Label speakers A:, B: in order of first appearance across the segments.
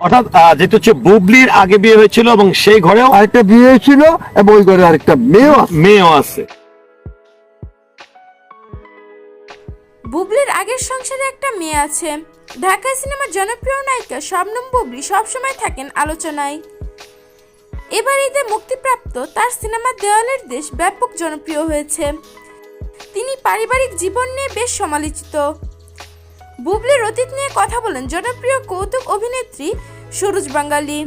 A: অর্থাৎ আহ, যেটা হচ্ছে বুবলির আগে বিয়ে হয়েছিল এবং সেই ঘরেও
B: আরেকটা বিয়ে হয়েছিল এবং ওই ঘরে আরেকটা মেয়েও
A: মেয়েও আছে।
C: বুবলির আগের সংসারে একটা মেয়ে আছে। ঢাকা সিনেমার জনপ্রিয় নায়িকা শবনম বুবলি সবসময় থাকেন আলোচনায়। এবার ঈদে মুক্তিপ্রাপ্ত তার সিনেমা দেওয়ালের দেশ ব্যাপক জনপ্রিয় হয়েছে। তিনি পারিবারিক জীবন নিয়ে বেশ সমালোচিত। বুবলির অতীত নিয়ে কথা বলেন জনপ্রিয় কৌতুক অভিনেত্রী সরোজ বাঙ্গালী।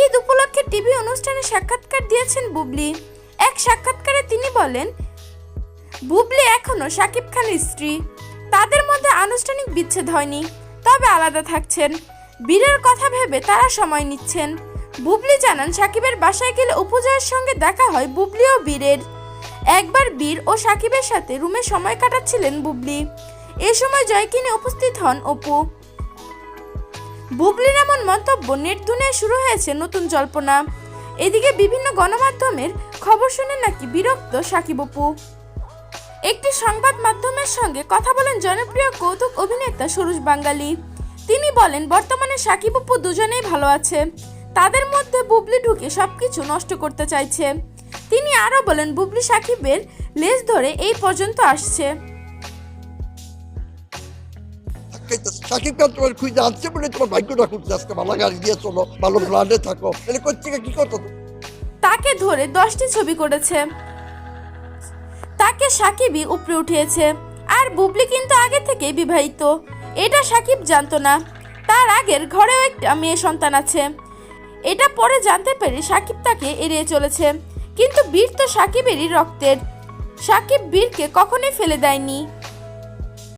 C: ঈদ উপলক্ষে টিভি অনুষ্ঠানে সাক্ষাৎকার দিয়েছেন বুবলি। এক সাক্ষাৎকারে তিনি বলেন, বুবলি এখনও শাকিব খানের স্ত্রী। তাদের মধ্যে আনুষ্ঠানিক বিচ্ছেদ হয়নি, তবে আলাদা থাকছেন। বীরের কথা ভেবে তারা সময় নিচ্ছেন। বুবলি জানান সাকিবের বাসায় গেলে উপজয়ের সঙ্গে দেখা হয় বুবলি ও বীরের। একবার বীর ও সাকিবের সাথে রুমে সময় কাটাচ্ছিলেন বুবলি। এ সময় জয়কিনে উপস্থিত হন, অপু। বুবলির এমন মন্তব্য নেট শুরু হয়েছে নতুন জল্পনা। এদিকে বিভিন্ন গণমাধ্যমের খবর শুনে নাকি বিরক্ত সাকিব অপু। একটি সংবাদ মাধ্যমের সঙ্গে কথা বলেন জনপ্রিয় কৌতুক অভিনেতা সুরজ বাঙ্গালী। তিনি বলেন, বর্তমানে সাকিব অপু দুজনেই ভালো আছে। তাদের মধ্যে বুবলি ঢুকে সবকিছু নষ্ট করতে চাইছে। তিনি আরও বলেন, বুবলি সাকিবের লেজ ধরে এই পর্যন্ত আসছে।
B: সাকিব খান তোমার খুঁজে আনছে বলে তোমার আজকে ভালো গাড়ি দিয়ে চলো, ভালো থাকো কি করতো?
C: তাকে ধরে দশটি ছবি করেছে। তাকে সাকিবই উপরে উঠিয়েছে। আর বুবলি কিন্তু আগে থেকেই বিবাহিত। এটা সাকিব জানতো না। তার আগের ঘরেও একটা মেয়ে সন্তান আছে। এটা পরে জানতে পেরে সাকিব তাকে এড়িয়ে চলেছে। কিন্তু বীর তো সাকিবেরই রক্তের। সাকিব বীরকে কখনোই ফেলে দেয়নি।